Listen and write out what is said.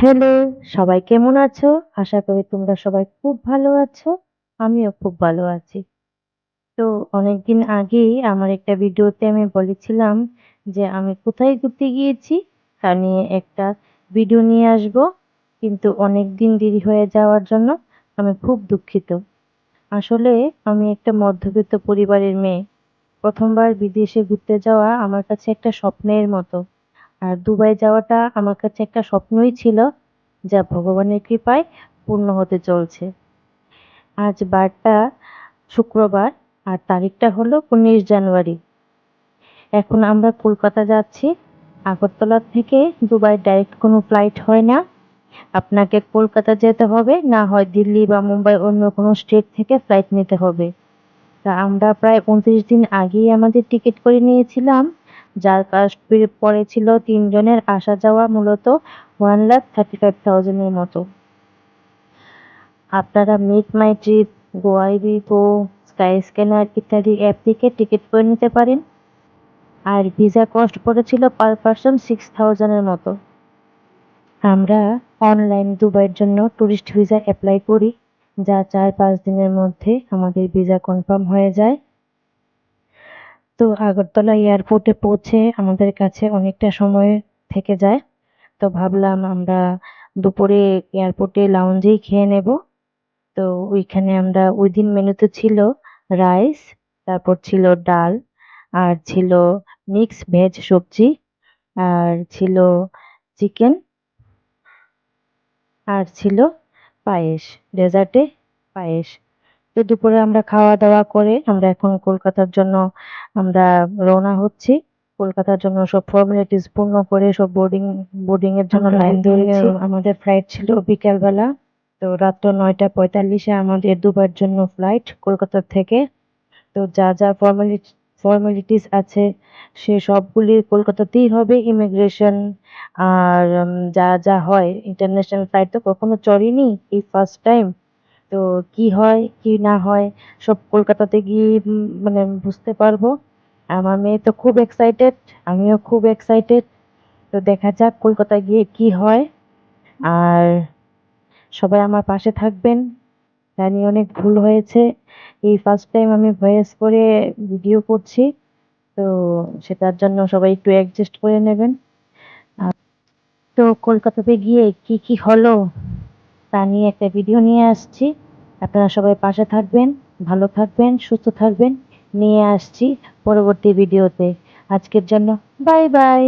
Hello, সবাই কেমন আছো? আশা করি তোমরা সবাই খুব ভালো আছো, আমিও খুব ভালো আছি। তো অনেকদিন আগেই আমার একটা ভিডিওতে আমি বলেছিলাম যে আমি কোথায় ঘুরতে গিয়েছি, তা নিয়ে একটা ভিডিও নিয়ে আসব, কিন্তু অনেক দিন দেরি হয়ে যাওয়ার জন্য আমি খুব দুঃখিত। আসলে আমি একটা মধ্যবিত্ত পরিবারের মেয়ে, প্রথমবার বিদেশে ঘুরতে যাওয়া আমার কাছে একটা স্বপ্নের মতো। আর দুবাই যাওয়াটা আমার কাছে একটা স্বপ্নই ছিল যা ভগবানের কৃপায় পূর্ণ হতে চলছে। আজ বারটা শুক্রবার আর তারিখটা হলো উনিশ জানুয়ারি। এখন আমরা কলকাতা যাচ্ছি। আগরতলা থেকে দুবাই ডাইরেক্ট কোনো ফ্লাইট হয় না। আপনাকে কলকাতা যেতে হবে, না হয় দিল্লি বা মুম্বাই অন্য কোনো স্টেট থেকে ফ্লাইট নিতে হবে। তা আমরা প্রায় উনত্রিশ দিন আগেই আমাদের টিকিট করে নিয়েছিলাম। যার কাস্ট পড়েছিল তিনজনের আসা যাওয়া মূলত ওয়ান লাখ থার্টি ফাইভ থাউজেন্ডের মতো। আপনারা মেক মাই trip Goibibo go Skyscanner ইত্যাদি অ্যাপ থেকে টিকিট করে নিতে পারেন। আর ভিসা কস্ট পড়েছিল পার পারসন সিক্স থাউজেন্ডের মতো। আমরা অনলাইন দুবাইয়ের জন্য ট্যুরিস্ট ভিসা অ্যাপ্লাই করি, যা চার পাঁচ দিনের মধ্যে আমাদের ভিসা কনফার্ম হয়ে যায়। তো আগরতলা এয়ারপোর্টে পৌঁছে আমাদের কাছে অনেকটা সময় থেকে যায়। তো ভাবলাম আমরা দুপুরে এয়ারপোর্টে লাউঞ্জেই খেয়ে নেব। তো ওইখানে আমরা ওই দিন মেনুতে ছিল রাইস তারপর ছিল ডাল, আর ছিল মিক্স ভেজ সবজি, আর ছিল চিকেন আর ছিল পায়েস ডেজার্টে পায়েস। তো দুপুরে আমরা খাওয়া দাওয়া করে আমরা এখন কলকাতার জন্য আমরা রওনা হচ্ছি। কলকাতার জন্য সব ফর্মালিটিস পূর্ণ করে সব বোর্ডিং বোর্ডিং এর জন্য লাইন ধরে আমাদের ফ্লাইট ছিল বিকালবেলা। তো রাত্র নয়টা পঁয়তাল্লিশে আমাদের দুবার জন্য ফ্লাইট কলকাতা থেকে। তো যা যা ফর্মালিটি ফর্মালিটিস আছে সে সবগুলি কলকাতাতেই হবে। ইমিগ্রেশন আর যা যা হয় ইন্টারন্যাশনাল ফ্লাইট তো কখনো চড়িনি। এই ফার্স্ট টাইম তো কি হয়, কি না হয়, সব কলকাতাতে গিয়ে মানে বুঝতে পারব। আমার মেয়ে তো খুব এক্সাইটেড আমিও খুব এক্সাইটেড তো দেখা যাক কলকাতায় গিয়ে কি হয়। আর সবাই আমার পাশে থাকবেন। জানি অনেক ভুল হয়েছে। এই ফার্স্ট টাইম আমি ভয়েস করে ভিডিও করছি। তো সেটার জন্য সবাই একটু অ্যাডজাস্ট করে নেবেন। তো কলকাতাতে গিয়ে কি কি হলো? তা নিয়ে একটা ভিডিও নিয়ে আসছি। আপনারা সবাই পাশে থাকবেন, ভালো থাকবেন, সুস্থ থাকবেন। নিয়ে আসছি পরবর্তী ভিডিওতে আজকের জন্য বাই বাই